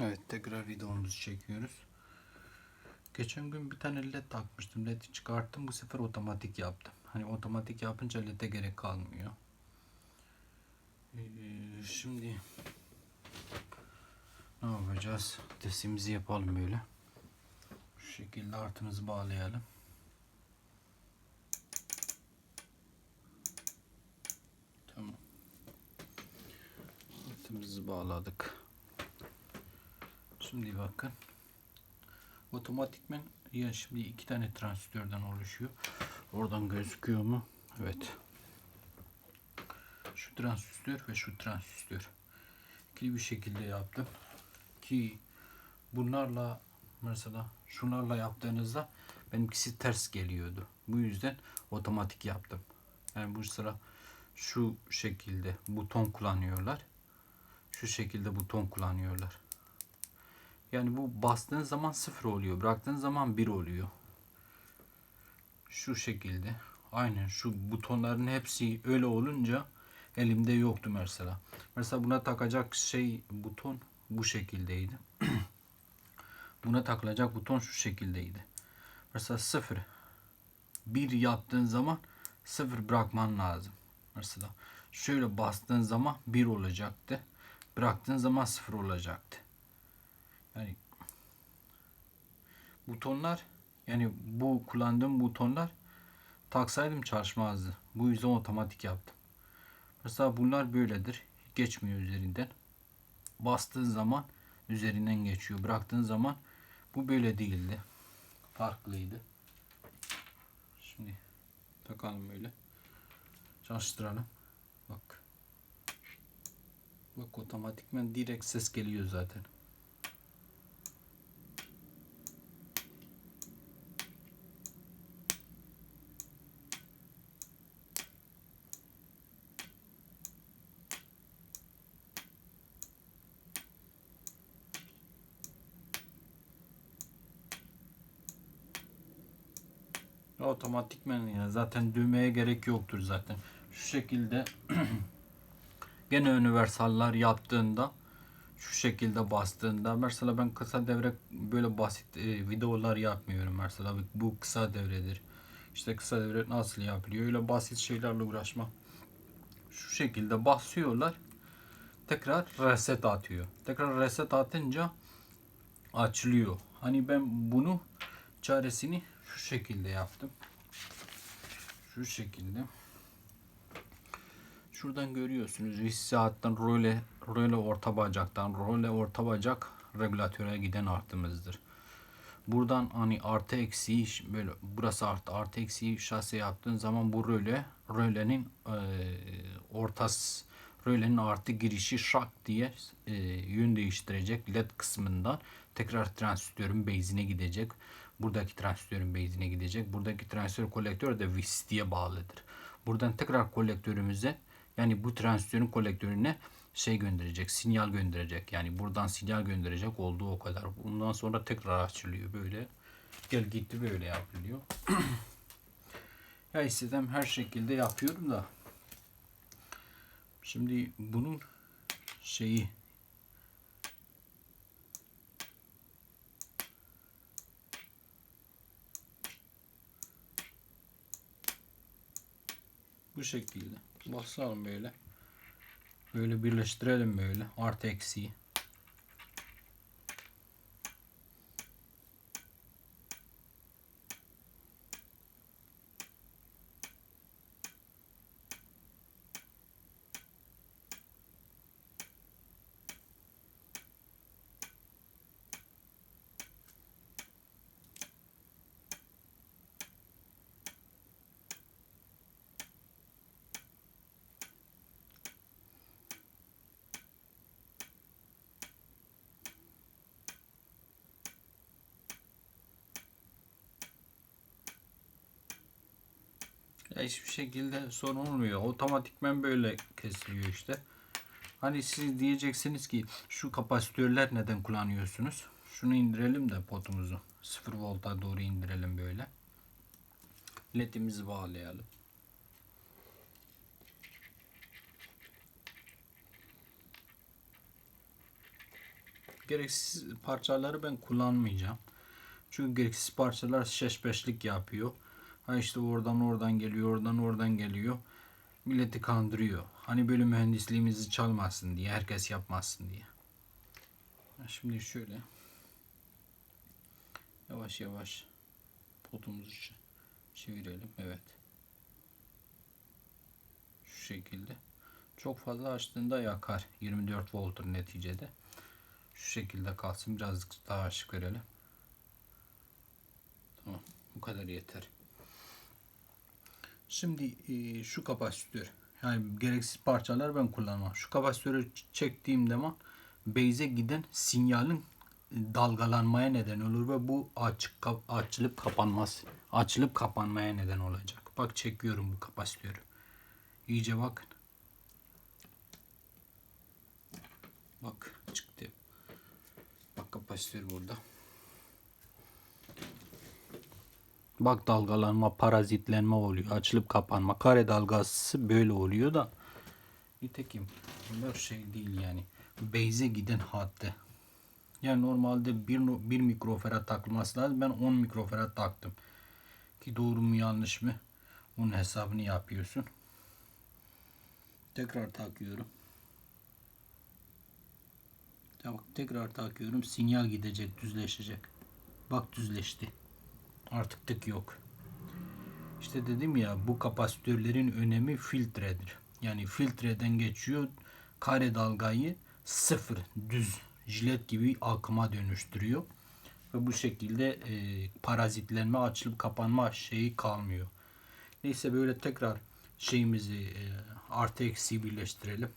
Evet tekrar videomuzu çekiyoruz. Geçen gün bir tane led takmıştım. Led'i çıkarttım. Bu sefer otomatik yaptım. Hani otomatik yapınca led'e gerek kalmıyor. Ee, şimdi ne yapacağız? Testimizi yapalım böyle. Şu şekilde artımızı bağlayalım. Tamam. Artımızı bağladık. Şimdi bakın. Otomatikmen ya şimdi iki tane transistörden oluşuyor. Oradan gözüküyor mu? Evet. Şu transistör ve şu transistör. İkili bir şekilde yaptım. Ki bunlarla mesela şunlarla yaptığınızda benimkisi ters geliyordu. Bu yüzden otomatik yaptım. Yani bu sıra şu şekilde buton kullanıyorlar. Şu şekilde buton kullanıyorlar. Yani bu bastığın zaman sıfır oluyor. Bıraktığın zaman bir oluyor. Şu şekilde. Aynen şu butonların hepsi öyle olunca elimde yoktu mesela. Mesela buna takacak şey buton bu şekildeydi. buna takılacak buton şu şekildeydi. Mesela sıfır. Bir yaptığın zaman sıfır bırakman lazım. Mesela şöyle bastığın zaman bir olacaktı. Bıraktığın zaman sıfır olacaktı. Yani butonlar yani bu kullandığım butonlar taksaydım çalışmazdı. Bu yüzden otomatik yaptım. Mesela bunlar böyledir. Geçmiyor üzerinden. Bastığın zaman üzerinden geçiyor. Bıraktığın zaman bu böyle değildi. Farklıydı. Şimdi takalım böyle. Çalıştıralım. Bak. Bak otomatikmen direkt ses geliyor zaten. Otomatikmen ya zaten düğmeye gerek yoktur zaten. Şu şekilde gene universallar yaptığında şu şekilde bastığında mesela ben kısa devre böyle basit e, videolar yapmıyorum mesela bu kısa devredir. İşte kısa devre nasıl yapılıyor öyle basit şeylerle uğraşma. Şu şekilde basıyorlar tekrar reset atıyor. Tekrar reset atınca açılıyor. Hani ben bunu çaresini şu şekilde yaptım. Şu şekilde. Şuradan görüyorsunuz hissiyattan röle, röle orta bacaktan röle orta bacak regülatöre giden artımızdır. Buradan hani artı eksiği böyle burası artı artı eksiği şase yaptığın zaman bu röle rölenin e, ortası rölenin artı girişi şak diye e, yön değiştirecek led kısmından tekrar transistörün base'ine gidecek. Buradaki transistörün base'ine gidecek. Buradaki transistör kolektör de VIST'ye bağlıdır. Buradan tekrar kolektörümüze yani bu transistörün kolektörüne şey gönderecek, sinyal gönderecek. Yani buradan sinyal gönderecek olduğu o kadar. Bundan sonra tekrar açılıyor böyle. Gel gitti böyle yapılıyor. ya istediğim her şekilde yapıyorum da. Şimdi bunun şeyi bu şekilde. Basalım böyle. Böyle birleştirelim böyle. Artı eksiği Ya hiçbir şekilde sorun olmuyor. Otomatikmen böyle kesiliyor işte. Hani siz diyeceksiniz ki şu kapasitörler neden kullanıyorsunuz? Şunu indirelim de potumuzu. 0 volta doğru indirelim böyle. LED'imizi bağlayalım. gereksiz parçaları ben kullanmayacağım. Çünkü gereksiz parçalar şeşbeşlik yapıyor. Ha işte oradan oradan geliyor, oradan oradan geliyor. Milleti kandırıyor. Hani böyle mühendisliğimizi çalmasın diye, herkes yapmasın diye. Şimdi şöyle yavaş yavaş potumuzu çevirelim. Evet. Şu şekilde. Çok fazla açtığında yakar. 24 volttur neticede. Şu şekilde kalsın. Birazcık daha açık verelim. Tamam. Bu kadar yeter. Şimdi e, şu kapasitör. Yani gereksiz parçalar ben kullanmam. Şu kapasitörü çektiğim zaman base'e giden sinyalin e, dalgalanmaya neden olur ve bu açık kap- açılıp kapanmaz. Açılıp kapanmaya neden olacak. Bak çekiyorum bu kapasitörü. İyice bakın. Bak çıktı. Bak kapasitör burada. Bak dalgalanma, parazitlenme oluyor. Açılıp kapanma. Kare dalgası böyle oluyor da. Nitekim bunlar şey değil yani. Base'e giden hattı. Yani normalde 1, 1 mikrofarad takılması lazım. Ben 10 mikrofarad taktım. Ki doğru mu yanlış mı? Onun hesabını yapıyorsun. Tekrar takıyorum. Bak tekrar takıyorum. Sinyal gidecek, düzleşecek. Bak düzleşti. Artık tık yok. İşte dedim ya bu kapasitörlerin önemi filtredir. Yani filtreden geçiyor kare dalgayı sıfır düz jilet gibi akıma dönüştürüyor. Ve bu şekilde e, parazitlenme açılıp kapanma şeyi kalmıyor. Neyse böyle tekrar şeyimizi e, artı eksi birleştirelim.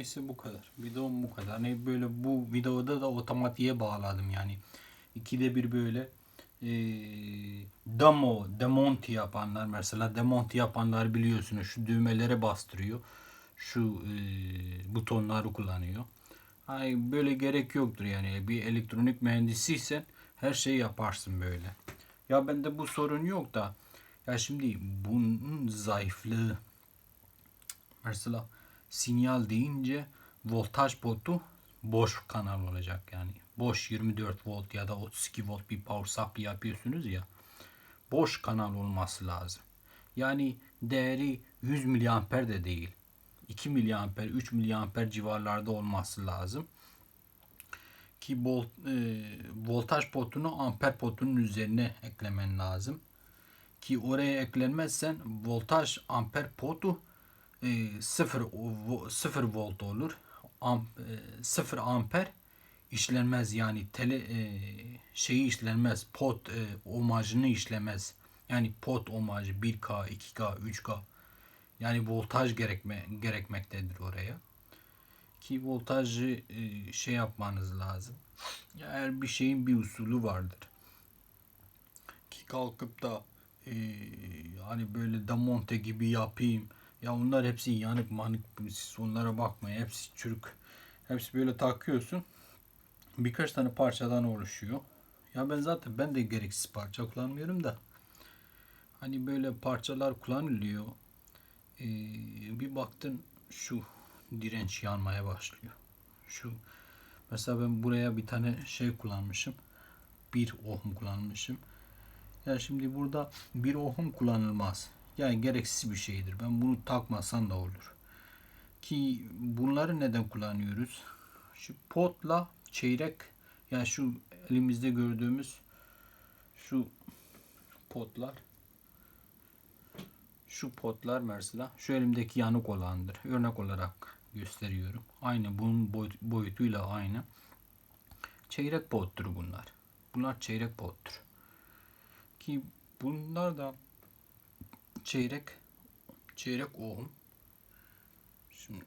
Neyse bu kadar. Videom bu kadar. Hani böyle bu videoda da otomatiğe bağladım yani. İkide bir böyle e, demo, demonti yapanlar mesela demonti yapanlar biliyorsunuz şu düğmelere bastırıyor. Şu e, butonları kullanıyor. Hani böyle gerek yoktur yani. Bir elektronik mühendisiysen her şeyi yaparsın böyle. Ya bende bu sorun yok da ya şimdi bunun zayıflığı mesela sinyal deyince voltaj potu boş kanal olacak yani. Boş 24 volt ya da 32 volt bir power supply yapıyorsunuz ya. Boş kanal olması lazım. Yani değeri 100 miliamper de değil. 2 miliamper, 3 miliamper civarlarda olması lazım. Ki volt, e, voltaj potunu amper potunun üzerine eklemen lazım. Ki oraya eklenmezsen voltaj amper potu e, 0 0 volt olur. Am, e, 0 amper işlenmez yani tele e, şeyi işlenmez. Pot e, omajını işlemez. Yani pot omajı 1K, 2K, 3K. Yani voltaj gerekme gerekmektedir oraya. Ki voltajı e, şey yapmanız lazım. Eğer bir şeyin bir usulü vardır. Ki kalkıp da e, hani böyle damonte gibi yapayım. Ya onlar hepsi yanık manık siz onlara bakmayın. Hepsi çürük. Hepsi böyle takıyorsun. Birkaç tane parçadan oluşuyor. Ya ben zaten ben de gereksiz parça kullanmıyorum da. Hani böyle parçalar kullanılıyor. Ee, bir baktın şu direnç yanmaya başlıyor. Şu mesela ben buraya bir tane şey kullanmışım. Bir ohm kullanmışım. Ya şimdi burada bir ohm kullanılmaz. Yani gereksiz bir şeydir. Ben bunu takmasan da olur. Ki bunları neden kullanıyoruz? Şu potla çeyrek yani şu elimizde gördüğümüz şu potlar şu potlar mesela şu elimdeki yanık olandır. Örnek olarak gösteriyorum. Aynı bunun boy- boyutuyla aynı. Çeyrek pottur bunlar. Bunlar çeyrek pottur. Ki bunlar da çeyrek çeyrek ohm. Şimdi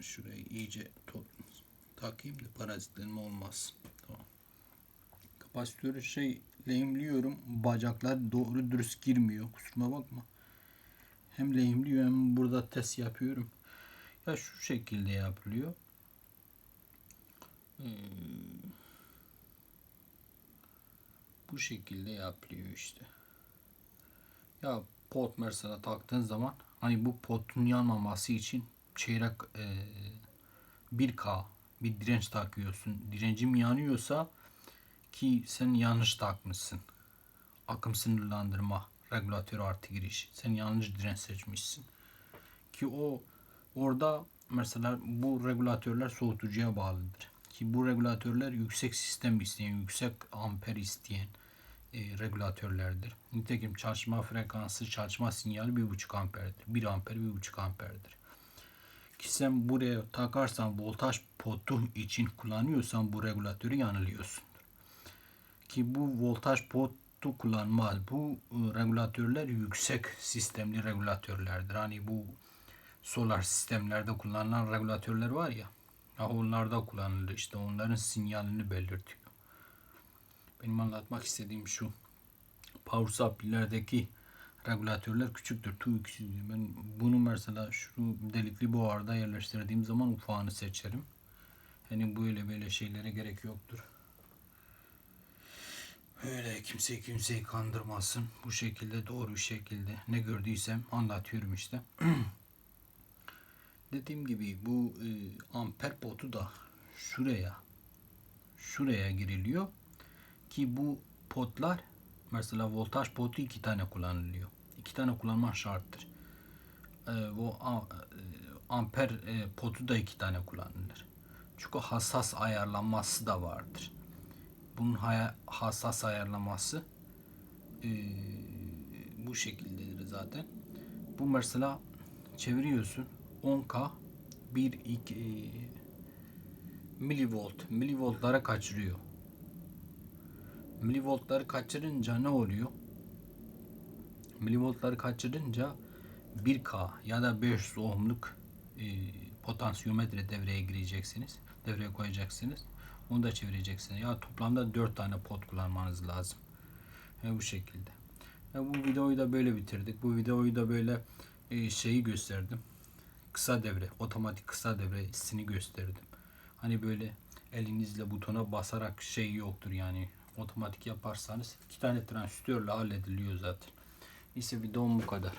şurayı iyice takayım da parazitlenme olmaz. Tamam. Kapasitörü şey lehimliyorum. Bacaklar doğru dürüst girmiyor. Kusuruma bakma. Hem lehimliyor hem burada test yapıyorum. Ya şu şekilde yapılıyor. Ee, bu şekilde yapılıyor işte. Ya pot mesela taktığın zaman hani bu potun yanmaması için çeyrek e, 1K bir direnç takıyorsun. Direncim yanıyorsa ki sen yanlış takmışsın. Akım sınırlandırma regülatör artı giriş. Sen yanlış direnç seçmişsin. Ki o orada mesela bu regülatörler soğutucuya bağlıdır. Ki bu regülatörler yüksek sistem isteyen, yüksek amper isteyen e, regülatörlerdir. Nitekim çalışma frekansı, çalışma sinyali 1.5 amperdir. 1 amper 1.5 amperdir. Ki sen buraya takarsan voltaj potu için kullanıyorsan bu regülatörü yanılıyorsundur. Ki bu voltaj potu kullanmaz. Bu e, regülatörler yüksek sistemli regülatörlerdir. Hani bu solar sistemlerde kullanılan regülatörler var ya. Ya onlarda kullanılır işte onların sinyalini belirtiyor. Benim anlatmak istediğim şu. Power supply'lerdeki regülatörler küçüktür. Tu küçüktür. Ben bunu mesela şu delikli buharda yerleştirdiğim zaman ufağını seçerim. Hani böyle böyle şeylere gerek yoktur. Öyle kimse kimseyi kandırmasın. Bu şekilde doğru bir şekilde ne gördüysem anlatıyorum işte. Dediğim gibi bu e, amper potu da şuraya şuraya giriliyor ki bu potlar mesela voltaj potu iki tane kullanılıyor. İki tane kullanma şarttır. E, a- e, amper e, potu da iki tane kullanılır. Çünkü hassas ayarlanması da vardır. Bunun hassas ayarlaması e, bu şekildedir zaten. Bu mesela çeviriyorsun 10K 1 2 e, milivolt milivoltlara kaçırıyor. Milivoltları kaçırınca ne oluyor? Milivoltları kaçırınca 1K ya da 500 ohmluk e, potansiyometre devreye gireceksiniz. Devreye koyacaksınız. Onu da çevireceksiniz. Ya toplamda 4 tane pot kullanmanız lazım. Ve bu şekilde. Ve bu videoyu da böyle bitirdik. Bu videoyu da böyle e, şeyi gösterdim. Kısa devre, otomatik kısa devresini gösterdim. Hani böyle elinizle butona basarak şey yoktur yani. Otomatik yaparsanız iki tane transistörle hallediliyor zaten. Neyse videom bu kadar.